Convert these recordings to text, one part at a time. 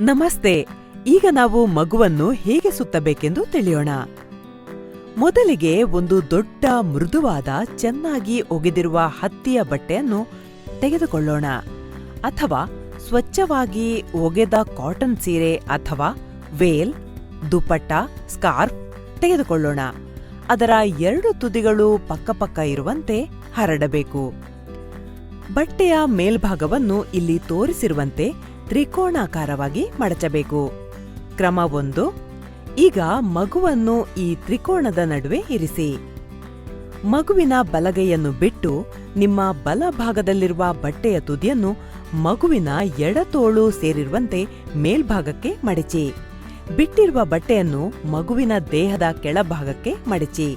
ನಮಸ್ತೆ. ಈಗ ನಾವು ಮಗುವನ್ನು ಹೇಗೆ ಸುತ್ತಬೇಕೆಂದು ತಿಳಿಯೋಣ. ಮೊದಲಿಗೆ ಒಂದು ದೊಡ್ಡ ಮೃದುವಾದ ಚೆನ್ನಾಗಿ ಒಗೆದಿರುವ ಹತ್ತಿಯ ಬಟ್ಟೆಯನ್ನು ತೆಗೆದುಕೊಳ್ಳೋಣ. ಅಥವಾ ಸ್ವಚ್ಛವಾಗಿ ಒಗೆದ ಕಾಟನ್ ಸೀರೆ ಅಥವಾ ವೇಲ್, ದುಪಟ್ಟ, ಸ್ಕಾರ್ಫ್ ತೆಗೆದುಕೊಳ್ಳೋಣ. ಅದರ ಎರಡು ತುದಿಗಳು ಪಕ್ಕಪಕ್ಕ ಇರುವಂತೆ ಹರಡಬೇಕು. ಬಟ್ಟೆಯ ಮೇಲ್ಭಾಗವನ್ನು ಇಲ್ಲಿ ತೋರಿಸಿರುವಂತೆ ತ್ರಿಕೋಣಾಕಾರವಾಗಿ ಮಡಚಬೇಕು. ಕ್ರಮ ಒಂದು, ಈಗ ಮಗುವನ್ನು ಈ ತ್ರಿಕೋಣದ ನಡುವೆ ಇರಿಸಿ. ಮಗುವಿನ ಬಲಗೈಯನ್ನು ಬಿಟ್ಟು ನಿಮ್ಮ ಬಲಭಾಗದಲ್ಲಿರುವ ಬಟ್ಟೆಯ ತುದಿಯನ್ನು ಮಗುವಿನ ಎಡತೋಳು ಸೇರಿರುವಂತೆ ಮೇಲ್ಭಾಗಕ್ಕೆ ಮಡಚಿ. ಬಿಟ್ಟಿರುವ ಬಟ್ಟೆಯನ್ನು ಮಗುವಿನ ದೇಹದ ಕೆಳಭಾಗಕ್ಕೆ ಮಡಚಿ.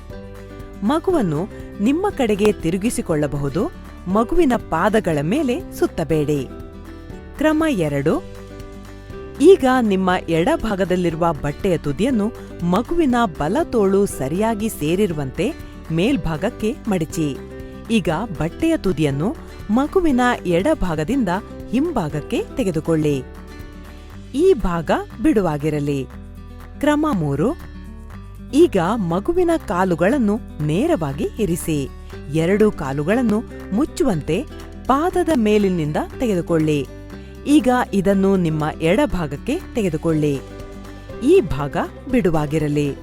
ಮಗುವನ್ನು ನಿಮ್ಮ ಕಡೆಗೆ ತಿರುಗಿಸಿಕೊಳ್ಳಬಹುದು, ಮಗುವಿನ ಪಾದಗಳ ಮೇಲೆ ಸುತ್ತಬೇಡಿ. ಕ್ರಮ ಎರಡು. ಈಗ ನಿಮ್ಮ ಎಡಭಾಗದಲ್ಲಿರುವ ಬಟ್ಟೆಯ ತುದಿಯನ್ನು ಮಗುವಿನ ಬಲ ತೋಳು ಸರಿಯಾಗಿ ಸೇರಿರುವಂತೆ ಮೇಲ್ಭಾಗಕ್ಕೆ ಮಡಚಿ. ಈಗ ಬಟ್ಟೆಯ ತುದಿಯನ್ನು ಮಗುವಿನ ಎಡಭಾಗದಿಂದ ಹಿಂಭಾಗಕ್ಕೆ ತೆಗೆದುಕೊಳ್ಳಿ. ಈ ಭಾಗ ಬಿಡುವಾಗಿರಲಿ. ಕ್ರಮ ಮೂರು. ಈಗ ಮಗುವಿನ ಕಾಲುಗಳನ್ನು ನೇರವಾಗಿ ಇರಿಸಿ. ಎರಡು ಕಾಲುಗಳನ್ನು ಮುಚ್ಚುವಂತೆ ಪಾದದ ಮೇಲಿನಿಂದ ತೆಗೆದುಕೊಳ್ಳಿ. ಈಗ ಇದನ್ನು ನಿಮ್ಮ ಎಡಭಾಗಕ್ಕೆ ತೆಗೆದುಕೊಳ್ಳಿ. ಈ ಭಾಗ ಬಿಡುವಾಗಿರಲಿ.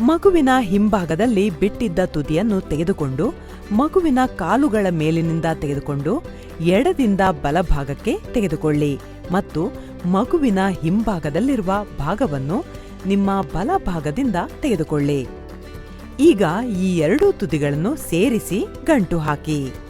ಮಗುವಿನ ಹಿಂಭಾಗದಲ್ಲಿ ಬಿಟ್ಟಿದ್ದ ತುದಿಯನ್ನು ತೆಗೆದುಕೊಂಡು, ಮಗುವಿನ ಕಾಲುಗಳ ಮೇಲಿನಿಂದ ತೆಗೆದುಕೊಂಡು, ಎಡದಿಂದ ಬಲಭಾಗಕ್ಕೆ ತೆಗೆದುಕೊಳ್ಳಿ ಮತ್ತು ಮಗುವಿನ ಹಿಂಭಾಗದಲ್ಲಿರುವ ಭಾಗವನ್ನು ನಿಮ್ಮ ಬಲಭಾಗದಿಂದ ತೆಗೆದುಕೊಳ್ಳಿ. ಈಗ ಈ ಎರಡೂ ತುದಿಗಳನ್ನು ಸೇರಿಸಿ ಗಂಟು ಹಾಕಿ.